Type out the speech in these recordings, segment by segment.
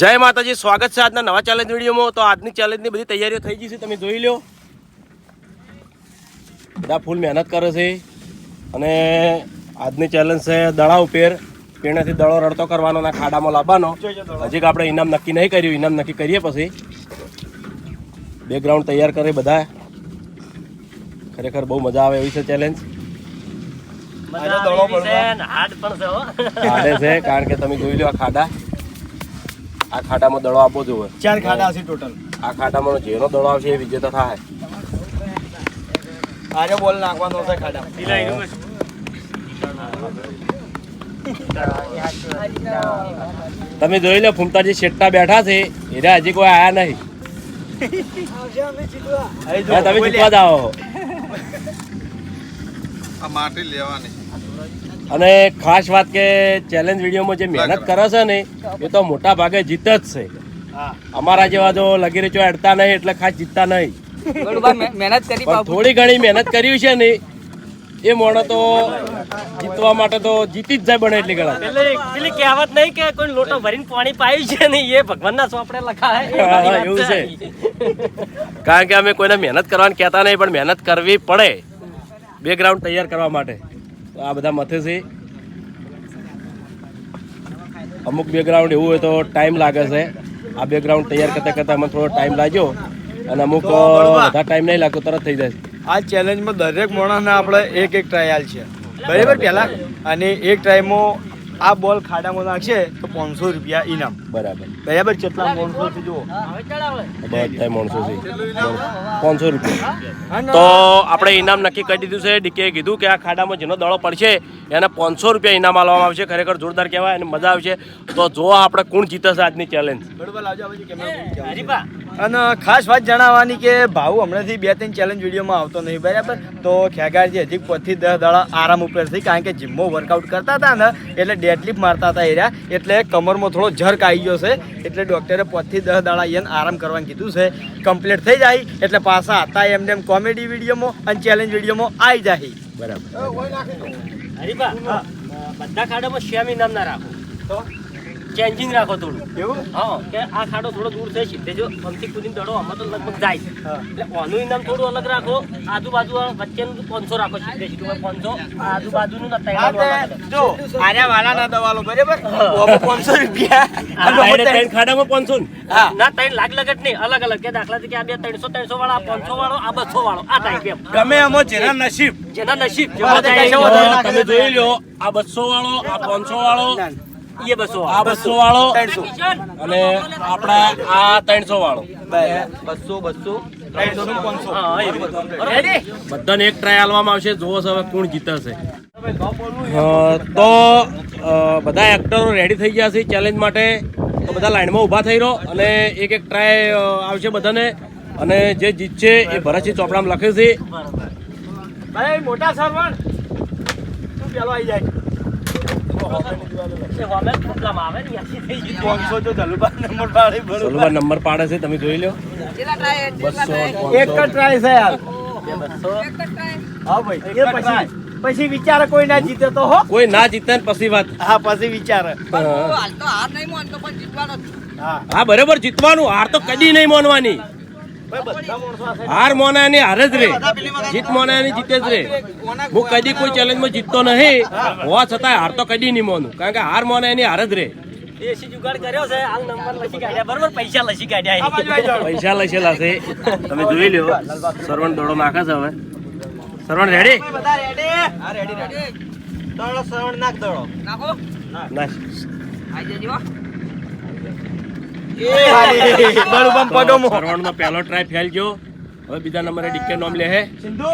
જય માતાજી સ્વાગત છે આજના નવા ચેલેન્જ વિડીયોમાં. તો આજની ચેલેન્જની બધી તૈયારીઓ થઈ ગઈ છે તમે જોઈ લો બધા ફૂલ મહેનત કરે છે. અને આજની ચેલેન્જ છે દડા ઉપર. પીણાથી દડો રડતો કરવાનો અને ખાડામાં લાવવાનો. હજી આપણે ઇનામ નક્કી નહીં કર્યું ઇનામ નક્કી કરીએ પછી. બેકગ્રાઉન્ડ તૈયાર કરે બધા. ખરેખર બહુ મજા આવે એવી છે ચેલેન્જ હાર્ડ પણ છે કારણ કે તમે જોઈ લો આ ખાડા. આ ખાડામાં દડો આપવો જોઈએ. ચાર ખાડા હશે ટોટલ. આ ખાડામાં જેનો દડો આવશે એ વિજેતા થાય. આરે બોલ નાખવાનો છે ખાડા. તમે જોઈ લો ફૂમતાજી શેટ્ટા બેઠા છે. એને હજી કોઈ આયા નહીં. તમે જીતવા જાઓ. આ માટી લેવાની. અને ખાસ વાત કે ચેલેન્જ વિડીયોમાં જે મહેનત કરે છે ને એ તો મોટા ભાગે જીત જ છે. અમારા જેવા જો લગી રેચો અડતા નહીં એટલે ખાસ જીતતા નહીં. મહેનત કરી થોડી ઘણી મહેનત કરી છે ને એ મોણો તો જીતવા માટે તો જીતી જ જાય બને એટલી ગણા. પેલી કહેવત નહીં કે કોઈ લોટો ભરીને પાણી પાયું છે ને એ ભગવાનના સોપડે લખાય. એવું છે. કારણ કે અમે કોઈને મહેનત કરવાની કહેતા નહીં પણ મહેનત કરવી પડે. બેકગ્રાઉન્ડ તૈયાર કરવા માટે. તો આ બધા મથે છે. અમુક બેકગ્રાઉન્ડ એવું હોય તો ટાઈમ લાગે છે. આ બેકગ્રાઉન્ડ તૈયાર કરતા કરતા અમને થોડો ટાઈમ લાગ્યો અને અમુક બધા ટાઈમ નહીં લાગતો તરત થઈ જાય આ ચેલેન્જમાં દરેક માણસને આપણે એક એક ટ્રાયલ છે. બરાબર? પહેલાં અને એક ટ્રાયમાં આ બોલ ખાડામાં નાખશે તો પાંચસો રૂપિયા ઇનામ. બરાબર. બરાબર કેટલા માણસો છે જુઓ. બધા માણસો છે. પાંચસો રૂપિયા. તો આપણે ઇનામ નક્કી કરી દીધું છે. ડીકે કીધું કે આ ખાડામાં જેનો દડો પડશે એને પાંચસો રૂપિયા ઇનામ આપવામાં આવશે. ખરેખર જોરદાર કહેવાય અને મજા આવશે. તો જો આપણે કોણ જીતે છે આજની ચેલેન્જ અને ખાસ વાત જણાવવાની કે ભાવ હમણાંથી બે ત્રણ ચેલેન્જ વિડીયોમાં આવતો નહીં બરાબર? તો ખેગારજી હજી પછી દસ દાડા આરામ ઉપર થઈ કારણ કે જીમમાં વર્કઆઉટ કરતા હતા ને એટલે ડેડલિફ્ટ મારતા હતા એર્યા એટલે કમરમાં થોડો જર્ક આવી ગયો છે. એટલે ડૉક્ટરે પાંચથી દસ દાડા એને આરામ કરવાનું કીધું છે. કમ્પ્લીટ થઈ જાય. એટલે પાછા હતા એમને એમ કોમેડી વિડીયોમાં અને ચેલેન્જ વિડીયોમાં આવી જાય બરાબર. હરીબા બધા ખાડામાં શ્યામી ઇનામ ના રાખો. તો? ચેન્જિંગ રાખો થોડું. એવું? હા કે આ ખાડો થોડો દૂર છે સીધે જો પંથી કુદીને દડો આમાં તો લગભગ જાય. છે એટલે ઓનું ઇનામ થોડું અલગ રાખો. આજુબાજુ વચ્ચેનું પાંચસો રાખો સીધે સીધું પાંચસો. આજુબાજુનું ના તૈયાર જો આર્યા વાલા ના દવાલો બરાબર? પાંચસો રૂપિયા. ખાડામાં પાંચસો ના? ત્રણ લાખ લગત નહીં અલગ અલગ. કે દાખલા તરીકે આ બે ત્રણસો ત્રણસો વાળો આ પાંચસો વાળો આ બસો વાળો આ ટાઈપ એમ. ગમે એમાં જેના નસીબ. જેના નસીબ. તમે જોઈ લો આ બસો વાળો આ પાંચસો વાળો એ બસો આ બસો વાળો અને આપણા આ ત્રણસો વાળો. બસો. બસો બધાને એક ટ્રાય આલવામાં આવશે. જોવો છે હવે કોણ જીતશે. છે તો બધા એક્ટરો રેડી થઈ ગયા છે ચેલેન્જ માટે. તો બધા લાઈનમાં ઊભા થઈ રહો અને એક એક ટ્રાય આવશે બધાને. અને જે જીતશે એ ભરતસિંહ ચોપડામાં લખે છે. ભાઈ મોટા સરવણ. તું પેલો આવી જાય? નંબર પાડે સલુબા નંબર પાડે છે તમે જોઈ લો. બસો એક જ ટ્રાય છે યાર. હા ભાઈ એ પછી પછી વિચારે કોઈ ના જીતે તો હો. કોઈ ના જીતે ને પછી વાત. હા પછી વિચારે. હા. હા. હા બરાબર જીતવાનું હાર તો કદી નહીં માનવાની. હાર મોનાની હાર જ રે. જીત મોનાની જીતે જ રે. હું કદી કોઈ ચેલેન્જમાં જીતતો નહીં. હોવા છતાં હાર તો કદી નહીં મોનું. કારણ કે હાર મોને એની હાર જ રે. દેશી જુગાડ કર્યો છે હાલ નંબર લખી કાઢ્યા. બરોબર પૈસા લખી આ બાજુ આવી કાઢ્યા પૈસા લખેલા છે. તમે જોઈ લ્યો. સરવણ દોડો નાખે છે હવે. સરવણ રેડી બધા રેડી હા રેડી રેડી દડો શ્રવણ નાખ દડો. ના બળુબમ પગમો સરવણનો પહેલો ટ્રાય ફેલ ગયો હવે બીજા નંબરે ડીકે નામ લે હે. સિંધુ.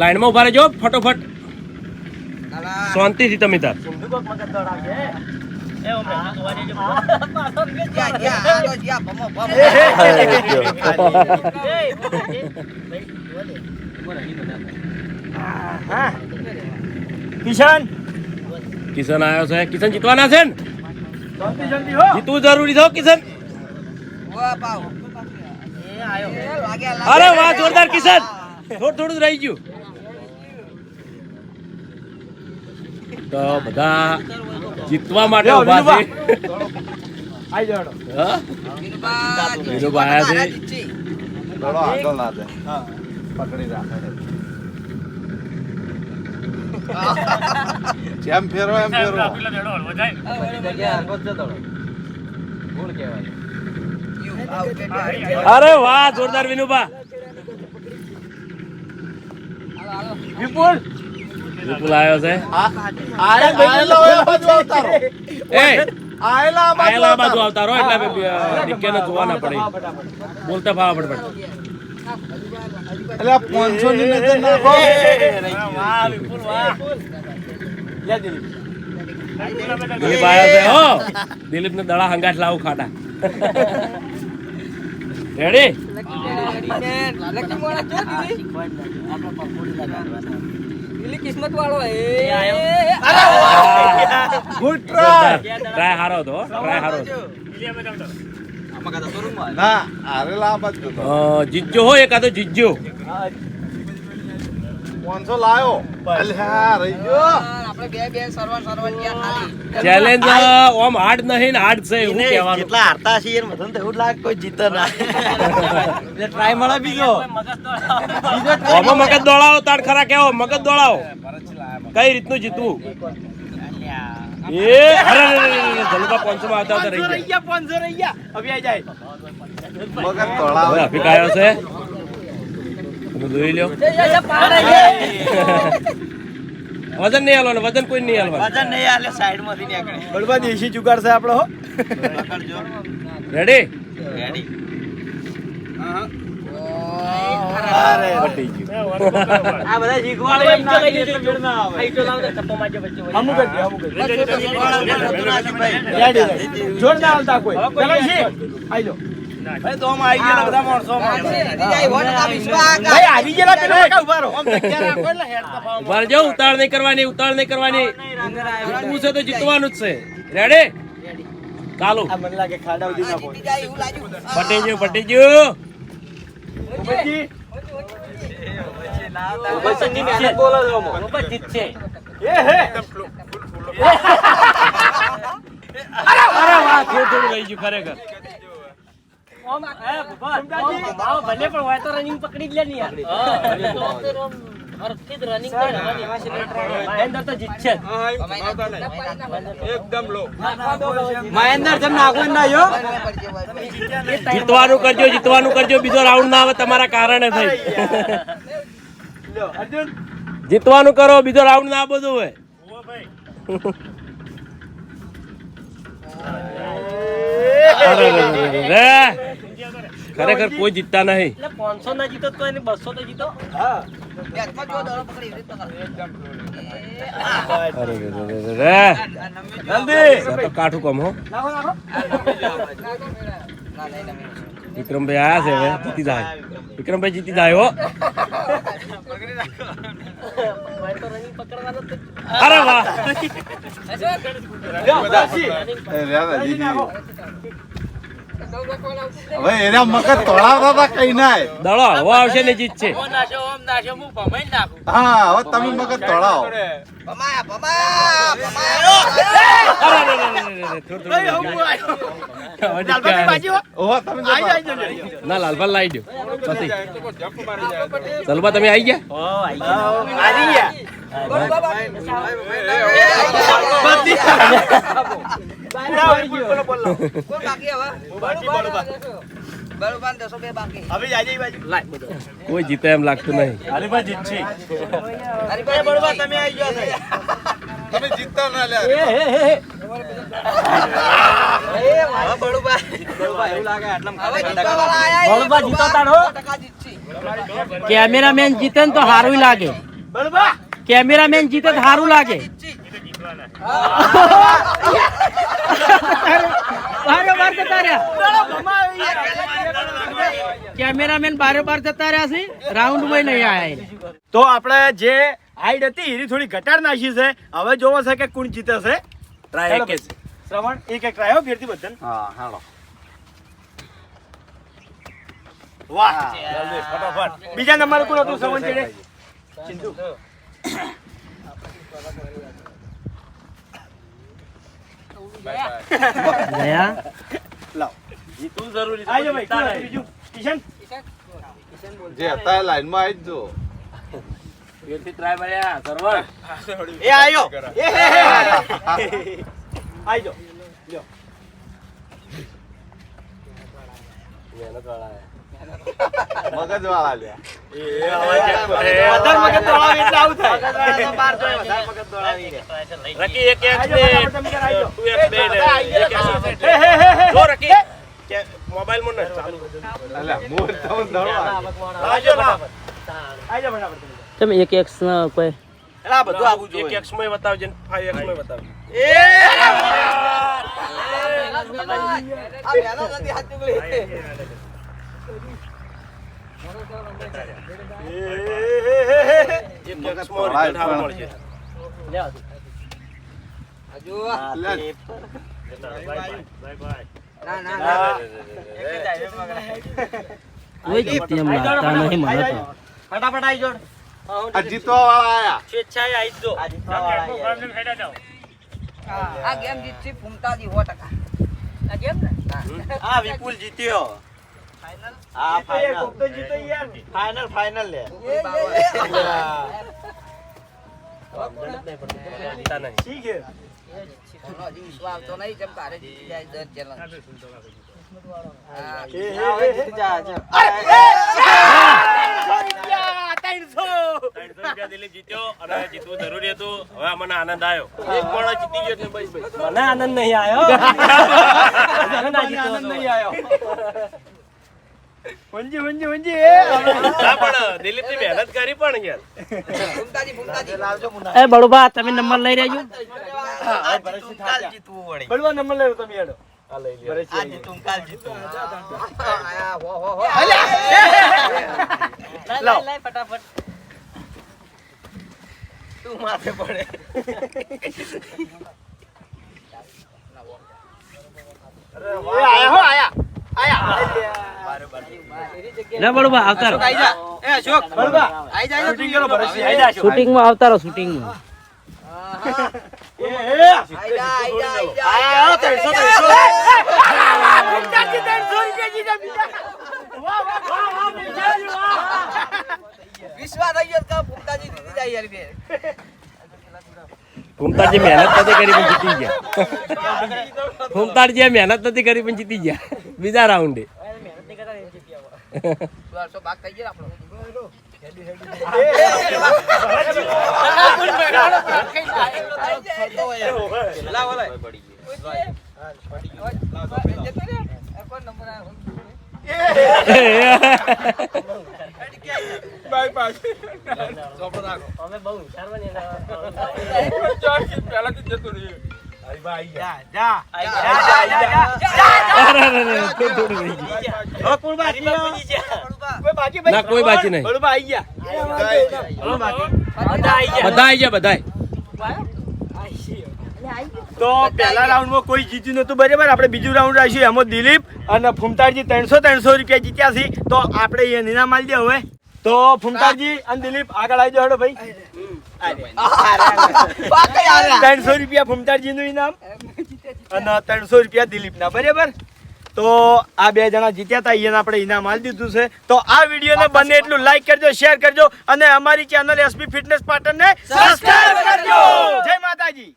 લાઈનમાં ઊભા રહેજો ફટોફટ. શાંતિથી તમે તાર. સિંધુ કોક મગજ કિશન? કિશન આવ્યો છે. કિશન જીતવાના છે ને? જીતવું જરૂરી છે કિશન. અરે વાહ જોરદાર કિશન. થોડું થોડું જ રહી ગયું. તો બધા જીતવા માટે ઊભા છે. આઈ જાઓ. હેડો. હા? વિનુભા આયા છે. આગળ ના દે પકડી રાખે. જેમ ફેરવો એમ ફેરવો. અરે વાહ જોરદાર વિનુભા. વિપુલ? વિપુલ આવ્યો છે. આયેલા બાજુ અવતારો એ આયેલા આ બાજુ આયેલા આ બાજુ આવતા રહો. એટલે ડીકે ને જોવા પડે. બોલતા ફાવા પડે એટલે 500 ની નજર નાખો. દિલીપ. દિલીપ આવ્યો હો. દિલીપ ને દડા હંગાટ લાવું ખાડા. રેડી કિસ્મત વાળો ગુડ ટ્રાય ટ્રાય હારો હતો ટ્રાય હારો ના આરેલા આ બાજુ તો અ, જીતજો હો એકાદો જીતજો 500 લાયો. અલ્યા રહી ગયો. આપણે બે બે સરવા સરવા ત્યાં ખાલી. ચેલેન્જ ઓમ હાર્ડ નહીં હાર્ડ છે એવું કહેવાનું. જેટલા હારતા છીએ એને એવું લાગે કોઈ જીતે ના. એટલે ટ્રાય મળે બીજો. ઓમાં મગજ દોડાવો તાર ખરા કેવો? મગજ દોડાવો. કઈ રીતનું જીતવું? એ અરે અરે, અરે, અરે, જલુકા પાંચસો માં આવતા આવતા રહી રહી ગયા. ગયા પાંચસો રહી ગયા. હવે આઈ જાય. મગર તળાવ હવે છે? જોઈ લ્યો વજન નહીં હાલવાનું વજન કોઈ નહીં હાલવાનું વજન નહીં હાલે સાઈડ આપણો નીકળે રેડી અરે જુગાડ છે આ બધા શીખવાડે એમ ના કરીએ તો મેળ ના આવે હમું કરી દે, હમું કરી દે. Ready, ready. જોરદાર ના હાલતા કોઈ. ભાઈ તો બધા માણસો આવી પેલા ઊભા રહો. ઊભા ઉતાળ નહીં કરવાની ઉતાળ નહીં કરવાની. જીતવું છે તો જીતવાનું જ છે. રેડી ચાલુ. આ મને લાગે ખાડા સુધી ના પહોંચે. પટી ગયું પટી ગયું ઉભેજી. ભલે પણ હોય તો રનિંગ પકડી જ લે ને યાર હરખી જ running મહેન્દ્ર તો જીતશે જ. મહેન્દ્ર જમ નાખો ના યો જીતવાનું કરજો જીતવાનું કરજો બીજો રાઉન્ડ ના આવે તમારા કારણે થઈ જીતવાનું કરો બીજો રાઉન્ડ ના બધું હોય અરે. ખરેખર કોઈ જીતતા નહીં. એટલે 500 ના જીતો તો એને 200 તો જીતો. હા. અરે રે રે રે રે રે. જલ્દી આ તો કાઠું કમ હો. વિક્રમભાઈ આયા છે હવે જીતી જાય. વિક્રમભાઈ જીતી જાય હો. હોય તો રનિંગ પકડવાનો તો અરે વાહ લ્યો દાસી એ રહ્યા હજી. હવે એના મગજ તળાવતા હતા કઈ નાય. દડો હળવો આવશે ને જીત છે. હા હવે તમે મગજ આઈ ના લાલભાઈ લાવી દો. પછી તમે આવી ગયા? આવી ગયા. બોલો બોલો. હવે? જાજે બાજુ. કોઈ જીતે એમ લાગતું નહીં. હરીભાઈ જીતશે. હરીભાઈ બળવા તમે આવી ગયો તમે જીતતા ના લ્યા. બળવા જીતો તારો. કેમેરામેન જીતે ને તો સારું લાગે. બળબા કેમેરામેન જીતે તો સારું લાગે. બારોબાર જતા રહ્યા. કેમેરામેન બારોબાર જતા રહ્યા છે. રાઉન્ડમાં નહીં આયા તો આપણે જે હાઈટ હતી એની થોડી ઘટાડ નાખી છે. હવે જોવો છે કે કોણ જીતે છે. ટ્રાય એક. શ્રવણ એક એક ટ્રાય ફેરથી બધાને. હા હાલો. વાહ. જલ્દી ફટાફટ. બીજા નંબર કોણ હતું? શ્રવણ ચિંતુ ગયા શું જરૂરી છે? આજો ભાઈ. બીજું કિશન જે હતા લાઈનમાં આવી જો પેટથી ટ્રાય માર્યા, સરવણ. એ આયો એ હે હે આજો લ્યો મગજ વાળા લ્યા વધારે મગજ દોડાવે એટલે આવું થાય રકી એક એક બે એક x ને. હે હે હે હે જો રકી કે મોબાઈલમાં નથી ચાલુ અલ્યા મોર તો દડો આજો ના આજો ફટાફટ તમે એક એક એક કોઈ. એક બધું આવું જોઈએ. ને એક્સમાં બતાવજે. ને બેનો એક્સ એક માં ના ના ના. જીતી નહીં મને તો ફટાફટ આવી જોડ આ જીતવા વાળા આયા. સ્વેચ્છાએ આવી જ જો આ ગેમ જીતશે ફૂમતાજી સો ટકા. આ ગેમ ને. આ વિપુલ જીત્યો. આ ફાઇનલ તો જીતો યાર. ફાઇનલ ફાઇનલ લે. એ, એ, ચિંતા નહીં. ઠીક વિશ્વાસ જેમ જીતી જાય દર. ત્રણસો રૂપિયા દિલીપ જીત્યો અને જીતવું જરૂરી હતું હવે મને આનંદ આવ્યો એક પણ જીતી ગયો એટલે બસ બસ. મને આનંદ નહીં આવ્યો આનંદ નહીં આવ્યો વંજી વંજી વંજી એ ના પણ મહેનત કરી પણ યાર ફૂમતાજી ફૂમતાજી એ બળુબા તમે નંબર લઈ રહેજો બળવા નંબર લેવો તમે હેડો આ લઈ લ્યો આયા, હો, હો, હો. લાવ. ફટાફટ આયા હો આયા ના બળવા શૂટિંગમાં આવતા રહો શૂટિંગમાં ફૂમતાજી જીતી મહેનત નથી કરી પણ જીતી ગયા. ફૂમતાજી મહેનત નથી કરી પણ જીતી ગયા. બીજા રાઉન્ડે દોઢસો ભાગ થઈ ગયો આપણો કોઈ નંબર આવ્યો અમે બહુ વિચારવાની ભાઈ ના, કોઈ બાકી નહીં. બધા આઈ ગયા બધા તો પહેલા રાઉન્ડમાં કોઈ જીત્યું નતું બરાબર? આપણે બીજું રાઉન્ડ રાખ્યું, એમાં દિલીપ અને ફૂમતારજી ત્રણસો ત્રણસો રૂપિયા જીત્યા છે. તો આપણે એ નિનામ આલી દે હવે. તો ફૂમતારજી અને દિલીપ આગળ આવી જાઓ ભાઈ. ત્રણસો રૂપિયા ભૂમતાજી નું ઇનામ અને ત્રણસો રૂપિયા દિલીપ ના બરાબર? તો આ બે જણા જીત્યા હતા એને આપણે ઇનામ આપી દીધું છે. તો આ વિડીયોને બને એટલું લાઈક કરજો શેર કરજો અને અમારી ચેનલ એસપી ફિટનેસ પાટણ ને સબસ્ક્રાઇબ કરજો. જય માતાજી.